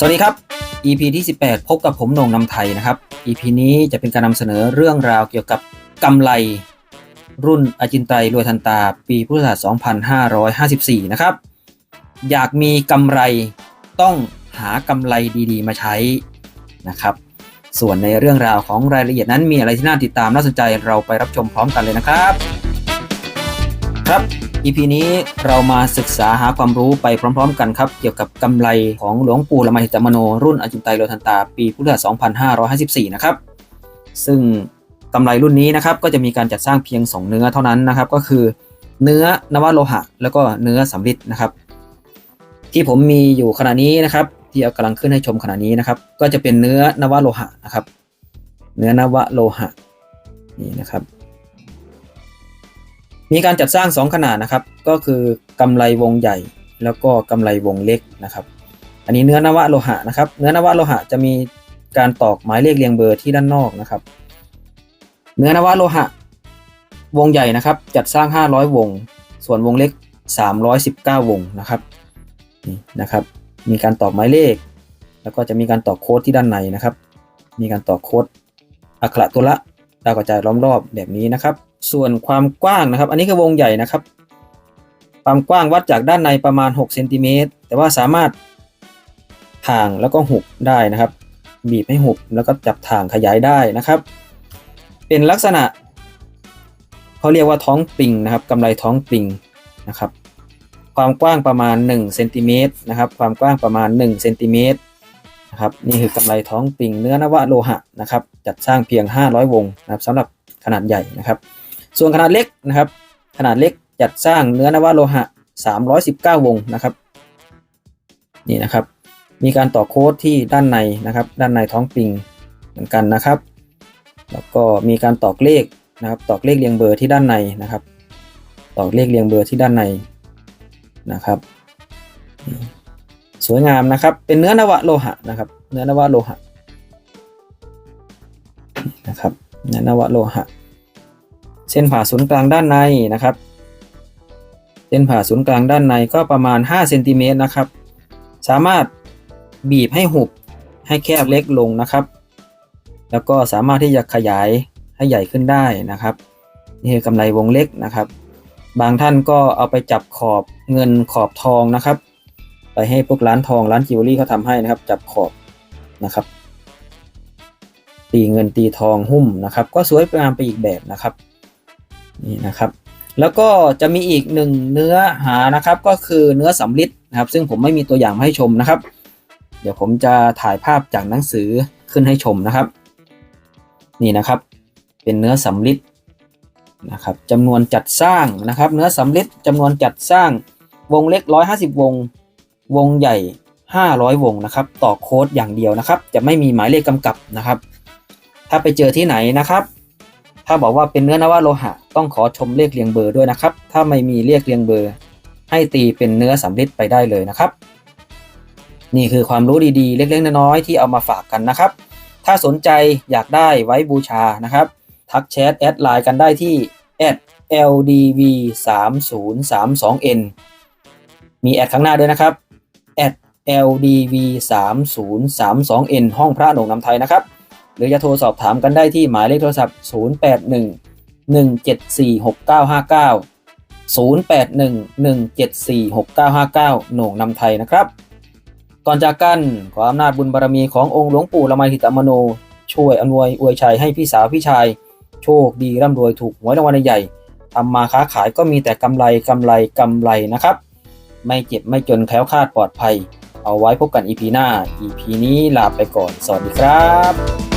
สวัสดีครับ EP ที่ 18 พบกับผมนงนำไทยนะครับ EP นี้จะเป็นการนำเสนอเรื่องราวเกี่ยวกับกำไร รุ่นอาจินไตรรวยทันตา ปีพุทธศักราช2554 นะครับ อยากมีกำไรต้องหากำไรดี ๆ มาใช้นะครับ ส่วนในเรื่องราวของรายละเอียดนั้นมีอะไรที่น่าติดตามน่าสนใจเราไปรับชมพร้อมกันเลยนะครับ ครับ EP นี้เรามาศึกษาหาความรู้ไปพร้อม ๆ กันครับ เกี่ยวกับกำไรของหลวงปู่ละไมหิตมโน รุ่นอจินไตโลทันตา ปีพุทธศักราช2554 นะครับ ซึ่งกำไรรุ่นนี้นะครับก็จะมีการจัดสร้างเพียง 2 เนื้อเท่านั้นนะครับ ก็คือเนื้อนวโลหะ แล้วก็เนื้อสำริดนะครับ ที่ผมมีอยู่ขณะนี้นะครับ ที่เอากำลังขึ้นให้ชมขณะนี้นะครับ ก็จะเป็นเนื้อนวโลหะนะครับ เนื้อนวโลหะนี่นะครับ มีการจัดสร้าง 2 ขนาดนะครับ ก็คือกำไรวงใหญ่ แล้วก็กำไรวงเล็กนะครับ อันนี้เนื้อนวะโลหะนะครับ เนื้อนวะโลหะจะมีการตอกหมายเลขเรียงเบอร์ที่ด้านนอกนะครับ เนื้อนวะโลหะ วงใหญ่นะครับ จัดสร้าง 500 วง ส่วนวงเล็ก 319 วงนะครับนี่นะครับ มีการตอกหมายเลข แล้วก็จะมีการตอกโค้ดที่ด้านในนะครับ มีการตอกโค้ดอักขระตัวละดาวกระจายล้อมรอบแบบนี้นะครับ ส่วนความกว้างนะครับ อันนี้คือวงใหญ่นะครับ ความกว้างวัดจากด้านในประมาณ6เซนติเมตรแต่ว่าสามารถถ่างแล้วก็หุบได้นะครับ บีบให้หุบแล้วก็จับถ่างขยายได้นะครับ เป็นลักษณะเขาเรียกว่าท้องปิงนะครับกำไรท้องปิงนะครับ ความกว้างประมาณ1เซนติเมตรนะครับ ความกว้างประมาณ1เซนติเมตรนะครับ นี่คือกำไรท้องปิงเนื้อนวโลหะนะครับ จัดสร้างเพียง 500 วงนะครับสำหรับขนาดใหญ่นะครับ ส่วนขนาดเล็กนะครับ ขนาดเล็กจัดสร้างเนื้อนวโลหะ 319 วงนะครับ นี่นะครับ มีการต่อโค้ดที่ด้านในนะครับ ด้านในท้องปิงเหมือนกันนะครับ แล้วก็มีการตอกเลขนะครับตอกเลขเรียงเบอร์ที่ด้านในนะครับ ตอกเลขเรียงเบอร์ที่ด้านในนะครับ สวยงามนะครับ เป็นเนื้อนวโลหะนะครับ เนื้อนวโลหะนะครับเนื้อนวโลหะ เส้นผ่าศูนย์กลางด้านในนะครับ เส้นผ่าศูนย์กลางด้านในก็ประมาณ5เซนติเมตรนะครับ สามารถบีบให้หุบให้แคบเล็กลงนะครับ แล้วก็สามารถที่จะขยายให้ใหญ่ขึ้นได้นะครับ นี่คือกำไรวงเล็กนะครับ บางท่านก็เอาไปจับขอบเงินขอบทองนะครับ ไปให้พวกร้านทองร้านจิวเวลรี่เขาทำให้นะครับ จับขอบนะครับตีเงินตีทองหุ้มนะครับ ก็สวยงามไปอีกแบบนะครับ นี่นะครับ แล้วก็จะมีอีกหนึ่งเนื้อหานะครับ ก็คือเนื้อสำลิดนะครับ ซึ่งผมไม่มีตัวอย่างมาให้ชมนะครับ เดี๋ยวผมจะถ่ายภาพจากหนังสือขึ้นให้ชมนะครับ นี่นะครับ เป็นเนื้อสำลิดนะครับจำนวนจัดสร้างนะครับ เนื้อสำลิดจำนวนจัดสร้างวงเล็ก 150 วง วงใหญ่ 500 วงนะครับ ต่อโค้ดอย่างเดียวนะครับ จะไม่มีหมายเลขกำกับนะครับ ถ้าไปเจอที่ไหนนะครับ ถ้าบอกว่าเป็นเนื้อนวโลหะ ต้องขอชมเลขเรียงเบอร์ด้วยนะครับ ถ้าไม่มีเลขเรียงเบอร์ ให้ตีเป็นเนื้อสำริดไปได้เลยนะครับ นี่คือความรู้ดีๆ เล็กๆ น้อยๆที่เอามาฝากกันนะครับ ถ้าสนใจอยากได้ไว้บูชานะครับ ทักแชทแอดไลน์กันได้ที่ @ldv 3 0 3 2 n มีแอดข้างหน้าด้วยนะครับ @ldv 3 0 3 2 n ห้องพระหนงนำไทยนะครับ หรือจะโทรสอบถามกันได้ที่หมายเลขโทรศัพท์ 081 174 6959 081 174 6959โหน่งนำไทยนะครับ ก่อนจากกันขออำนาจบุญบารมีขององค์หลวงปู่ละไมหิตมโน ช่วยอนวยอวยชัยให้พี่สาวพี่ชาย โชคดีร่ำรวยถูกหวยรางวัลใหญ่ทำมาค้าขายก็มีแต่กำไรกำไรกำไรนะครับ ไม่เจ็บไม่จนแคล้วคลาดปลอดภัย เอาไว้พบกัน EP หน้า EP นี้ลาไปก่อน สวัสดีครับ